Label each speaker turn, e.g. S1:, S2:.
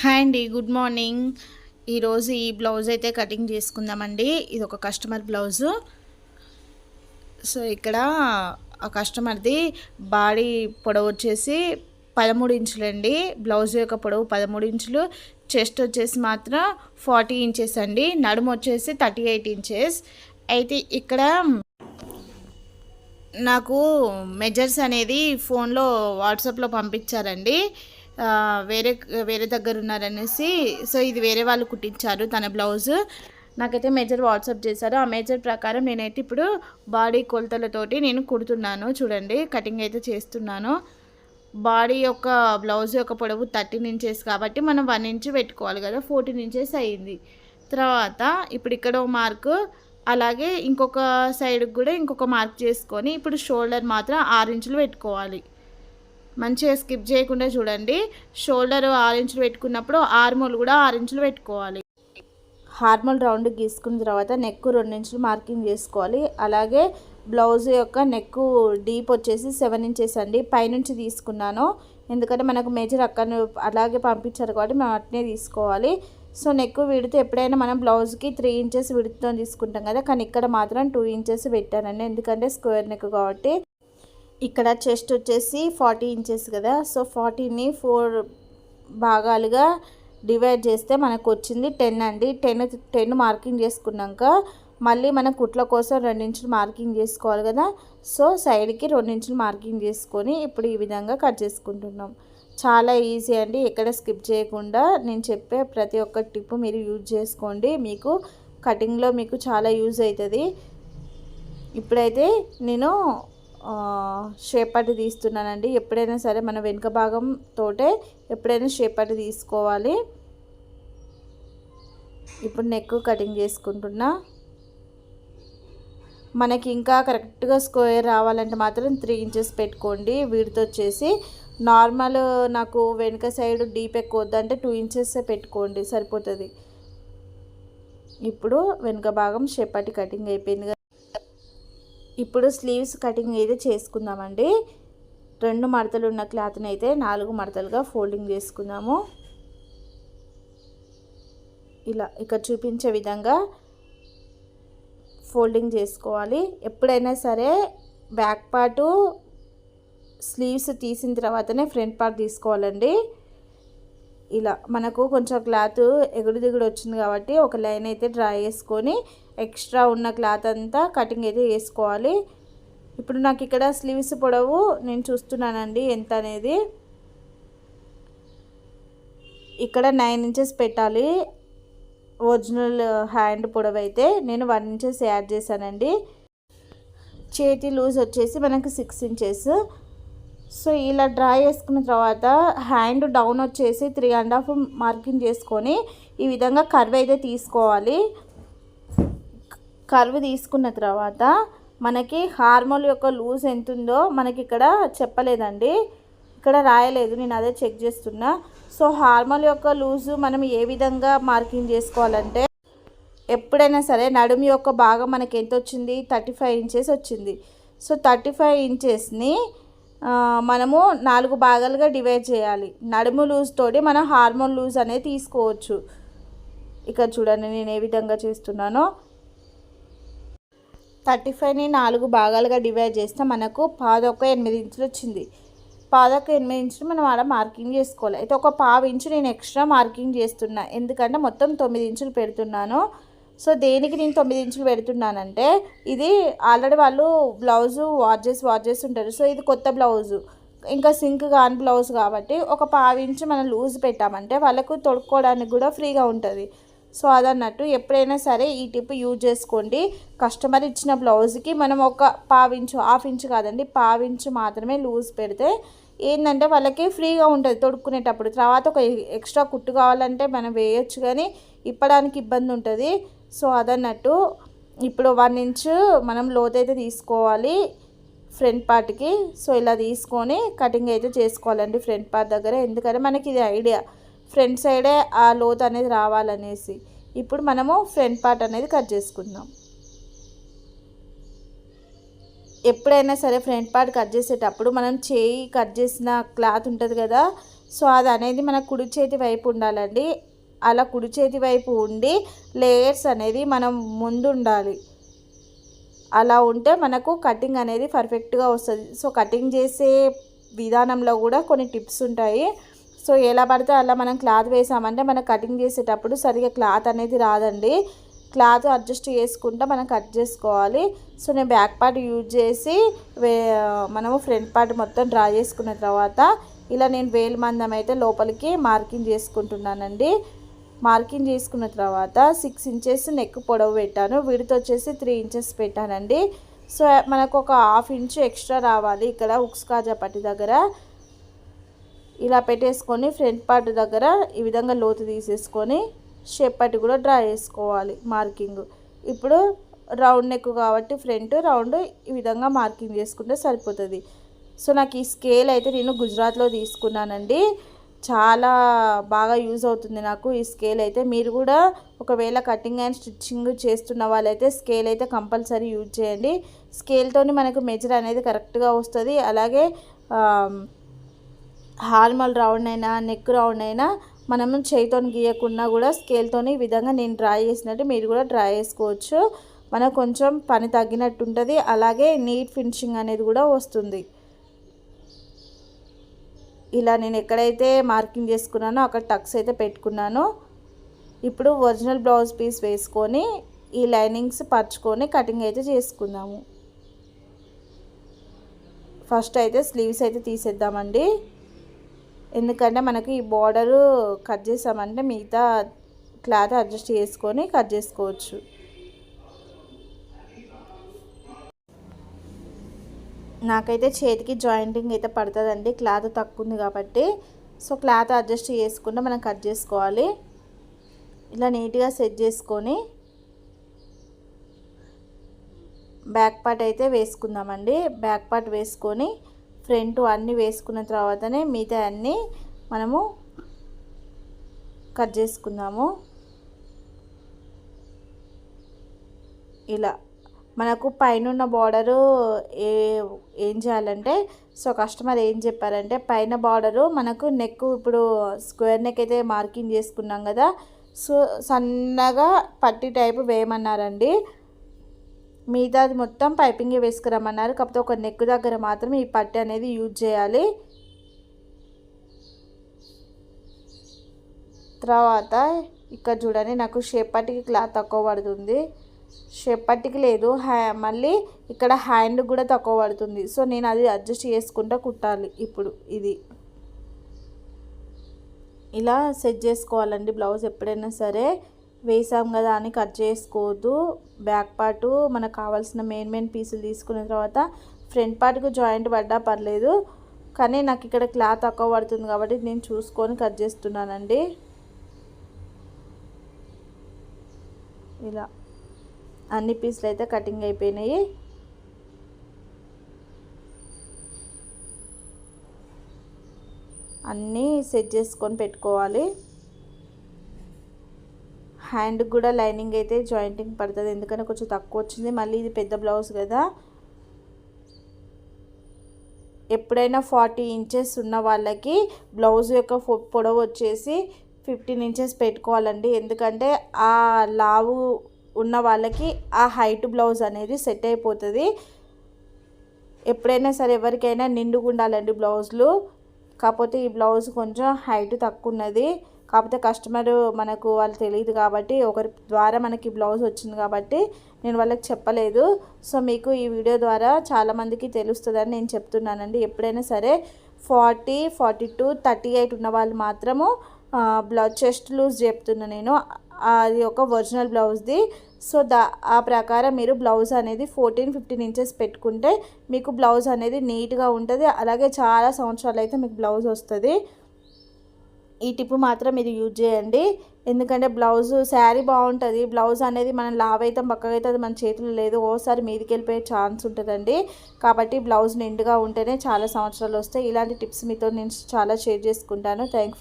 S1: Hi అండి good morning. ఈరోజు ఈ బ్లౌజ్ అయితే కటింగ్ చేసుకుందామండి. ఇది ఒక కస్టమర్ బ్లౌజు. సో ఇక్కడ ఆ కస్టమర్ది బాడీ పొడవు వచ్చేసి పదమూడు ఇంచులండి. బ్లౌజ్ యొక్క పొడవు పదమూడు ఇంచులు. చెస్ట్ వచ్చేసి మాత్రం ఫార్టీ ఇంచెస్ అండి. నడుము వచ్చేసి థర్టీ ఎయిట్ ఇంచెస్. అయితే ఇక్కడ నాకు మెజర్స్ అనేది ఫోన్లో వాట్సాప్లో పంపించారండి. వేరే వేరే దగ్గర ఉన్నారనేసి సో ఇది వేరే వాళ్ళు కుట్టించారు తన బ్లౌజ్. నాకైతే మెజర్ వాట్సాప్ చేశారు. ఆ మెజర్ ప్రకారం నేనైతే ఇప్పుడు బాడీ కొలతలతోటి నేను కుడుతున్నాను. చూడండి కటింగ్ అయితే చేస్తున్నాను. బాడీ యొక్క బ్లౌజ్ యొక్క పొడవు థర్టీన్ ఇంచెస్ కాబట్టి మనం వన్ ఇంచ్ పెట్టుకోవాలి కదా ఫోర్టీన్ ఇంచెస్ అయ్యింది తర్వాత ఇప్పుడు ఇక్కడ మార్క్ అలాగే ఇంకొక సైడ్కి కూడా ఇంకొక మార్క్ చేసుకొని ఇప్పుడు షోల్డర్ మాత్రం ఆరు ఇంచులు పెట్టుకోవాలి. మంచిగా స్కిప్ చేయకుండా చూడండి. షోల్డర్ ఆరు ఇంచులు పెట్టుకున్నప్పుడు ఆర్మోల్ కూడా ఆరు ఇంచులు పెట్టుకోవాలి. హార్మోల్ రౌండ్ గీసుకున్న తర్వాత నెక్ రెండు ఇంచులు మార్కింగ్ చేసుకోవాలి. అలాగే బ్లౌజ్ యొక్క నెక్ డీప్ వచ్చేసి సెవెన్ ఇంచెస్ అండి. పైనుంచి తీసుకున్నాను. ఎందుకంటే మనకు మేజర్ అక్కడ అలాగే పంపించారు కాబట్టి మేము అట్నే తీసుకోవాలి. సో నెక్ విడితే ఎప్పుడైనా మనం బ్లౌజ్కి త్రీ ఇంచెస్ విడుతో తీసుకుంటాం కదా. కానీ ఇక్కడ మాత్రం టూ ఇంచెస్ పెట్టానండి. ఎందుకంటే స్క్వేర్ నెక్ కాబట్టి. ఇక్కడ చెస్ట్ వచ్చేసి ఫార్టీ ఇంచెస్ కదా. సో ఫార్టీని ఫోర్ భాగాలుగా డివైడ్ చేస్తే మనకు వచ్చింది టెన్ అండి. టెన్ టెన్ మార్కింగ్ చేసుకున్నాక మళ్ళీ మనం కుట్ల కోసం రెండించులు మార్కింగ్ చేసుకోవాలి కదా. సో సైడ్కి రెండించులు మార్కింగ్ చేసుకొని ఇప్పుడు ఈ విధంగా కట్ చేసుకుంటున్నాం. చాలా ఈజీ అండి. ఎక్కడ స్కిప్ చేయకుండా నేను చెప్పే ప్రతి ఒక్క టిప్ మీరు యూజ్ చేసుకోండి. మీకు కటింగ్లో మీకు చాలా యూజ్ అవుతుంది. ఇప్పుడైతే నేను షేప్ పట్టి తీస్తున్నానండి. ఎప్పుడైనా సరే మన వెనుక భాగం తోటే ఎప్పుడైనా షేప్ పట్టి తీసుకోవాలి. ఇప్పుడు నెక్ కటింగ్ చేసుకుంటున్నా. మనకి ఇంకా కరెక్ట్గా స్క్వేర్ రావాలంటే మాత్రం త్రీ ఇంచెస్ పెట్టుకోండి. వీటితో వచ్చేసి నార్మల్ నాకు వెనుక సైడ్ డీప్ ఎక్కువ వద్దంటే టూ ఇంచెస్ పెట్టుకోండి. సరిపోతుంది. ఇప్పుడు వెనుక భాగం షేపటి కటింగ్ అయిపోయింది ఇప్పుడు స్లీవ్స్ కటింగ్ అయితే చేసుకుందామండి. రెండు మడతలు ఉన్న క్లాత్ని అయితే నాలుగు మడతలుగా ఫోల్డింగ్ చేసుకుందాము. ఇలా ఇక్కడ చూపించే విధంగా ఫోల్డింగ్ చేసుకోవాలి. ఎప్పుడైనా సరే బ్యాక్ పార్టు స్లీవ్స్ తీసిన తర్వాతనే ఫ్రంట్ పార్ట్ తీసుకోవాలండి. ఇలా మనకు కొంచెం క్లాత్ ఎగుడు దిగుడు వచ్చింది కాబట్టి ఒక లైన్ అయితే డ్రా చేసుకొని ఎక్స్ట్రా ఉన్న క్లాత్ అంతా కటింగ్ అయితే వేసుకోవాలి ఇప్పుడు నాకు ఇక్కడ స్లీవ్స్ పొడవు నేను చూస్తున్నానండి ఎంత అనేది. ఇక్కడ నైన్ ఇంచెస్ పెట్టాలి. ఒరిజినల్ హ్యాండ్ పొడవు అయితే నేను వన్ ఇంచెస్ యాడ్ చేశానండి. చేతి లూజ్ వచ్చేసి మనకు సిక్స్ ఇంచెస్. సో ఇలా డ్రా చేసుకున్న తర్వాత హ్యాండ్ డౌన్ వచ్చేసి త్రీ అండ్ హాఫ్ మార్కింగ్ చేసుకొని ఈ విధంగా కర్వ్ అయితే తీసుకోవాలి. కర్వ్ తీసుకున్న తర్వాత మనకి హార్మోల్ యొక్క లూజ్ ఎంత ఉందో మనకి ఇక్కడ చెప్పలేదండి. ఇక్కడ రాయలేదు నేను అదే చెక్ చేస్తున్నా. సో హార్మోల్ యొక్క లూజు మనం ఏ విధంగా మార్కింగ్ చేసుకోవాలంటే ఎప్పుడైనా సరే నడుము యొక్క భాగం మనకి ఎంత వచ్చింది? థర్టీ ఫైవ్ ఇంచెస్ వచ్చింది. సో థర్టీ ఫైవ్ ఇంచెస్ని మనము నాలుగు భాగాలుగా డివైడ్ చేయాలి. నడుము లూజ్ తోటి మనం హార్మోన్ లూజ్ అనేది తీసుకోవచ్చు. ఇక్కడ చూడండి నేను ఏ విధంగా చేస్తున్నానో. థర్టీ ఫైవ్ని నాలుగు భాగాలుగా డివైడ్ చేస్తే మనకు పాదొక్క ఎనిమిది ఇంచులు వచ్చింది. పాదొక్క ఎనిమిది ఇంచులు మనం ఆడ మార్కింగ్ చేసుకోవాలి. అయితే ఒక పావు ఇంచు నేను ఎక్స్ట్రా మార్కింగ్ చేస్తున్నా. ఎందుకంటే మొత్తం తొమ్మిది ఇంచులు పెడుతున్నాను. సో దేనికి నేను తొమ్మిది ఇంచులు పెడుతున్నానంటే ఇది ఆల్రెడీ వాళ్ళు బ్లౌజు వాచెస్ వాచెస్ ఉంటారు. సో ఇది కొత్త బ్లౌజు. ఇంకా సింక్ కాని బ్లౌజ్ కాబట్టి ఒక పావు ఇంచు మనం లూజ్ పెట్టామంటే వాళ్ళకు తొడుక్కోవడానికి కూడా ఫ్రీగా ఉంటుంది. సో అదన్నట్టు ఎప్పుడైనా సరే ఈ టిప్ యూజ్ చేసుకోండి. కస్టమర్ ఇచ్చిన బ్లౌజ్కి మనం ఒక పావించు హాఫ్ ఇంచు కాదండి పావించు మాత్రమే లూజ్ పెడితే ఏంటంటే వాళ్ళకి ఫ్రీగా ఉంటుంది తొడుక్కునేటప్పుడు. తర్వాత ఒక ఎక్స్ట్రా కుట్టు కావాలంటే మనం వేయొచ్చు కానీ ఇప్పడానికి ఇబ్బంది ఉంటుంది. సో అదన్నట్టు ఇప్పుడు వన్ ఇంచు మనం లోతైతే తీసుకోవాలి ఫ్రంట్ పార్ట్కి. సో ఇలా తీసుకొని కటింగ్ అయితే చేసుకోవాలండి ఫ్రంట్ పార్ట్ దగ్గర. ఎందుకంటే మనకి ఇది ఐడియా. ఫ్రంట్ సైడే ఆ లోతు అనేది రావాలనేసి ఇప్పుడు మనము ఫ్రంట్ పార్ట్ అనేది కట్ చేసుకుందాం. ఎప్పుడైనా సరే ఫ్రంట్ పార్ట్ కట్ చేసేటప్పుడు మనం చేయి కట్ చేసిన క్లాత్ ఉంటుంది కదా సో అది అనేది మన కుడి చేతి వైపు ఉండాలండి. అలా కుడి చేతి వైపు ఉండి లేయర్స్ అనేది మనం ముందు ఉండాలి అలా ఉంటే మనకు కటింగ్ అనేది పర్ఫెక్ట్గా వస్తుంది. సో కటింగ్ చేసే విధానంలో కూడా కొన్ని టిప్స్ ఉంటాయి. సో ఎలా పడితే అలా మనం క్లాత్ వేసామంటే మనం కటింగ్ చేసేటప్పుడు సరిగా క్లాత్ అనేది రాదండి. క్లాత్ అడ్జస్ట్ చేసుకుంటా మనం కట్ చేసుకోవాలి. సో నేను బ్యాక్ పార్ట్ యూజ్ చేసి వే మనము ఫ్రంట్ పార్ట్ మొత్తం డ్రా చేసుకున్న తర్వాత ఇలా నేను వేలు మందం అయితే లోపలికి మార్కింగ్ చేసుకుంటున్నానండి. మార్కింగ్ చేసుకున్న తర్వాత సిక్స్ ఇంచెస్ నెక్ పొడవు పెట్టాను. విడత వచ్చేసి త్రీ ఇంచెస్ పెట్టానండి. సో మనకు ఒక హాఫ్ ఇంచ్ ఎక్స్ట్రా రావాలి ఇక్కడ ఉక్స్ కాజా పట్టి దగ్గర. ఇలా పెట్టేసుకొని ఫ్రంట్ పార్ట్ దగ్గర ఈ విధంగా లోతు తీసేసుకొని షేప్ పట్టి కూడా డ్రా చేసుకోవాలి మార్కింగ్. ఇప్పుడు రౌండ్ నెక్ కాబట్టి ఫ్రంట్ రౌండ్ ఈ విధంగా మార్కింగ్ చేసుకుంటే సరిపోతుంది. సో నాకు ఈ స్కేల్ అయితే నేను గుజరాత్లో తీసుకున్నానండి. చాలా బాగా యూజ్ అవుతుంది నాకు ఈ స్కేల్ అయితే. మీరు కూడా ఒకవేళ కటింగ్ అండ్ స్టిచ్చింగ్ చేస్తున్న వాళ్ళైతే స్కేల్ అయితే కంపల్సరీ యూజ్ చేయండి. స్కేల్తో మనకు మెజర్ అనేది కరెక్ట్గా వస్తుంది. అలాగే హార్మల్ రౌండ్ అయినా నెక్ రౌండ్ అయినా మనము చేయితో గీయకున్నా కూడా స్కేల్తో ఈ విధంగా నేను డ్రా చేసినట్టు మీరు కూడా డ్రా చేసుకోవచ్చు. మనకు కొంచెం పని తగ్గినట్టు ఉంటుంది అలాగే నీట్ ఫినిషింగ్ అనేది కూడా వస్తుంది. ఇలా నేను ఎక్కడైతే మార్కింగ్ చేసుకున్నానో అక్కడ టక్స్ అయితే పెట్టుకున్నాను. ఇప్పుడు ఒరిజినల్ బ్లౌజ్ పీస్ వేసుకొని ఈ లైనింగ్స్ పరుచుకొని కటింగ్ అయితే చేసుకుందాము. ఫస్ట్ అయితే స్లీవ్స్ అయితే తీసేద్దామండి. ఎందుకంటే మనకి ఈ బార్డరు కట్ చేసామంటే మిగతా క్లాత్ అడ్జస్ట్ చేసుకొని కట్ చేసుకోవచ్చు. నాకైతే చేతికి జాయింటింగ్ అయితే పడుతుందండి. క్లాత్ తక్కువ ఉంది కాబట్టి సో క్లాత్ అడ్జస్ట్ చేసుకుంటే మనం కట్ చేసుకోవాలి. ఇలా నీట్గా సెట్ చేసుకొని బ్యాక్ పార్ట్ అయితే వేసుకుందామండి. బ్యాక్ పార్ట్ వేసుకొని ఫ్రంట్ అన్నీ వేసుకున్న తర్వాతనే మిగతా అన్నీ మనము కట్ చేసుకుందాము. ఇలా మనకు పైన బార్డరు ఏ ఏం చేయాలంటే సో కస్టమర్ ఏం చెప్పారంటే పైన బార్డరు మనకు నెక్ ఇప్పుడు స్క్వేర్ నెక్ అయితే మార్కింగ్ చేసుకున్నాం కదా సో సన్నగా పట్టి టైపు వేయమన్నారండి. మిగతాది మొత్తం పైపింగ్ వేసుకురమ్మన్నారు. కాకపోతే ఒక నెక్ దగ్గర మాత్రం ఈ పట్టి అనేది యూజ్ చేయాలి. తర్వాత ఇక్కడ చూడండి నాకు షేప్ పట్టికి క్లాత్ తక్కువ పడుతుంది. షేప్ లేదు. హ్యా మళ్ళీ ఇక్కడ హ్యాండ్ కూడా తక్కువ పడుతుంది. సో నేను అది అడ్జస్ట్ చేసుకుంటూ కుట్టాలి ఇప్పుడు ఇది. ఇలా సెట్ చేసుకోవాలండి బ్లౌజ్ ఎప్పుడైనా సరే. వేసాం కదా అని కట్ చేసుకోవద్దు. బ్యాక్ పార్టు మనకు కావాల్సిన మెయిన్ మెయిన్ పీసులు తీసుకున్న తర్వాత ఫ్రంట్ పార్ట్కు జాయింట్ పడ్డా పర్లేదు. కానీ నాకు ఇక్కడ క్లాత్ తక్కువ పడుతుంది కాబట్టి నేను చూసుకొని కట్ చేస్తున్నానండి. ఇలా అన్ని పీసులు అయితే కటింగ్ అయిపోయినాయి. అన్నీ సెట్ చేసుకొని పెట్టుకోవాలి. హ్యాండ్ కూడా లైనింగ్ అయితే జాయింటింగ్ పడుతుంది. ఎందుకంటే కొంచెం తక్కువ వచ్చింది. మళ్ళీ ఇది పెద్ద బ్లౌజ్ కదా. ఎప్పుడైనా ఫార్టీ ఇంచెస్ ఉన్న వాళ్ళకి బ్లౌజ్ యొక్క పొడవు వచ్చేసి ఫిఫ్టీన్ ఇంచెస్ పెట్టుకోవాలండి. ఎందుకంటే ఆ లావు ఉన్న వాళ్ళకి ఆ హైట్ బ్లౌజ్ అనేది సెట్ అయిపోతుంది. ఎప్పుడైనా సరే ఎవరికైనా నిండుగా ఉండాలండి బ్లౌజులు. కాకపోతే ఈ బ్లౌజ్ కొంచెం హైట్ తక్కువ ఉన్నది. కాకపోతే కస్టమర్ మనకు వాళ్ళు తెలియదు కాబట్టి ఒకరి ద్వారా మనకి బ్లౌజ్ వచ్చింది కాబట్టి నేను వాళ్ళకి చెప్పలేదు. సో మీకు ఈ వీడియో ద్వారా చాలామందికి తెలుస్తుందని నేను చెప్తున్నానండి. ఎప్పుడైనా సరే forty forty two thirty eight ఉన్న వాళ్ళు మాత్రము బ్లౌజ్ చెస్ట్ లూజ్ చెప్తున్నా నేను. అది ఒక ఒరిజినల్ బ్లౌజ్ది. సో దా ఆ ప్రకారం మీరు బ్లౌజ్ అనేది ఫోర్టీన్ ఫిఫ్టీన్ ఇంచెస్ పెట్టుకుంటే మీకు బ్లౌజ్ అనేది నీట్గా ఉంటుంది. అలాగే చాలా సంవత్సరాలు అయితే మీకు బ్లౌజ్ వస్తుంది. ఈ టిప్ మాత్రం ఇది యూజ్ చేయండి. ఎందుకంటే బ్లౌజ్ శారీ బాగుంటుంది. బ్లౌజ్ అనేది మనం లావ్ అయితే పక్కగా అయితే అది మన చేతిలో లేదు. ఓసారి మీదికి వెళ్ళిపోయే ఛాన్స్ ఉంటుందండి. కాబట్టి బ్లౌజ్ నిండుగా ఉంటేనే చాలా సంవత్సరాలు వస్తాయి. ఇలాంటి టిప్స్ మీతో నేను చాలా షేర్ చేసుకుంటాను. థ్యాంక్